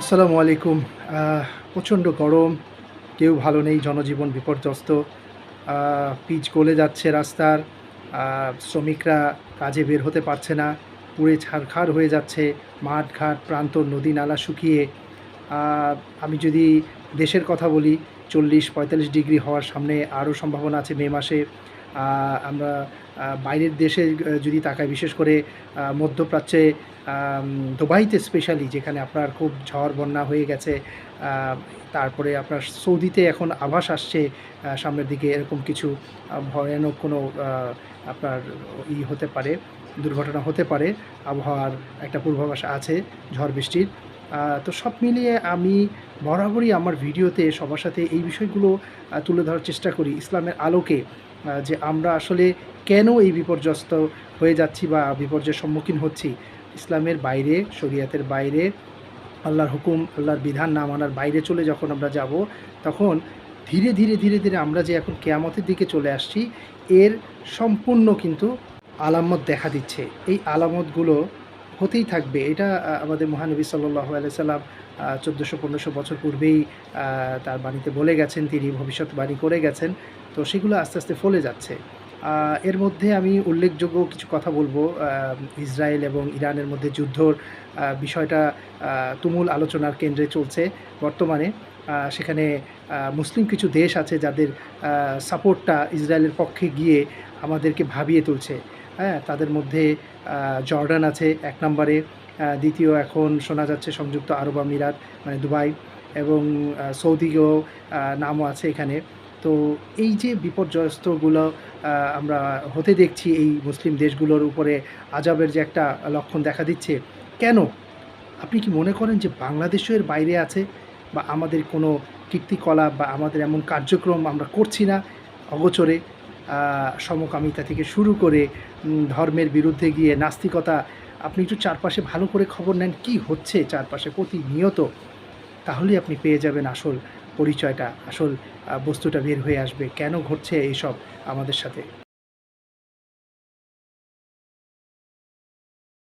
আসসালামু আলাইকুম। প্রচণ্ড গরম, কেউ ভালো নেই, জনজীবন বিপর্যস্ত। পিচ গলে যাচ্ছে রাস্তার শ্রমিকরা কাজে বের হতে পারছে না, পুড়ে ছারখার হয়ে যাচ্ছে মাঠ ঘাট প্রান্তর নদী নালা শুকিয়ে। আমি যদি দেশের কথা বলি, চল্লিশ পঁয়তাল্লিশ ডিগ্রি হওয়ার সামনে আরও সম্ভাবনা আছে মে মাসে। আমরা বাইরের দেশে যদি তাকায়, বিশেষ করে মধ্যপ্রাচ্যে দুবাইতে স্পেশালি যেখানে আপনার খুব ঝড় বন্যা হয়ে গেছে তারপরে আপনার সৌদিতে এখন আভাস আসছে সামনের দিকে এরকম কিছু ভয়ানক কোনো আপনার ই হতে পারে, দুর্ঘটনা হতে পারে, আবহাওয়ার একটা পূর্বাভাস আছে, ঝড় বৃষ্টির। তো সব মিলিয়ে আমি বরাবরই আমার ভিডিওতে সবার সাথে এই বিষয়গুলো তুলে ধরার চেষ্টা করি ইসলামের আলোকে যে আমরা আসলে কেন এই বিপর্যস্ত হয়ে যাচ্ছি বা বিপর্যয়ের সম্মুখীন হচ্ছি। ইসলামের বাইরে, শরিয়াতের বাইরে, আল্লাহর হুকুম, আল্লাহর বিধান না মানার বাইরে চলে যখন আমরা যাব, তখন ধীরে ধীরে ধীরে ধীরে আমরা যে এখন কেয়ামতের দিকে চলে আসছি, এর সম্পূর্ণ কিন্তু আলামত দেখা দিচ্ছে। এই আলামতগুলো হতেই থাকবে। এটা আমাদের মহানবী সাল্লাহ আলাইসাল্লাম চোদ্দোশো পনেরোশো বছর পূর্বেই তার বাণীতে বলে গেছেন, তিনি ভবিষ্যৎবাণী করে গেছেন। তো সেগুলো আস্তে আস্তে ফলে যাচ্ছে। এর মধ্যে আমি উল্লেখযোগ্য কিছু কথা বলব। ইসরায়েল এবং ইরানের মধ্যে যুদ্ধর বিষয়টা তুমুল আলোচনার কেন্দ্রে চলছে বর্তমানে। সেখানে মুসলিম কিছু দেশ আছে যাদের সাপোর্টটা ইসরায়েলের পক্ষে গিয়ে আমাদেরকে ভাবিয়ে তুলছে। হ্যাঁ তাদের মধ্যে জর্ডান আছে এক নম্বরে দ্বিতীয় এখন শোনা যাচ্ছে সংযুক্ত আরব আমিরাত মানে দুবাই এবং সৌদিও নামও আছে এখানে। তো এই যে বিপর্যস্তগুলো আমরা হতে দেখছি এই মুসলিম দেশগুলোর উপরে আজাবের যে একটা লক্ষণ দেখা দিচ্ছে, কেন? আপনি কি মনে করেন যে বাংলাদেশও এর বাইরে আছে বা আমাদের কোনো কীর্তিকলাপ বা আমাদের এমন কার্যক্রম আমরা করছি না অগোচরে? সমকামিতা থেকে শুরু করে ধর্মের বিরুদ্ধে গিয়ে নাস্তিকতা, আপনি একটু চারপাশে ভালো করে খবর নেন কি হচ্ছে চারপাশে প্রতিনিয়ত, তাহলেই আপনি পেয়ে যাবেন আসল পরিচয়টা, আসল বস্তুটা বের হয়ে আসবে। কেন ঘটছে এইসব আমাদের সাথে?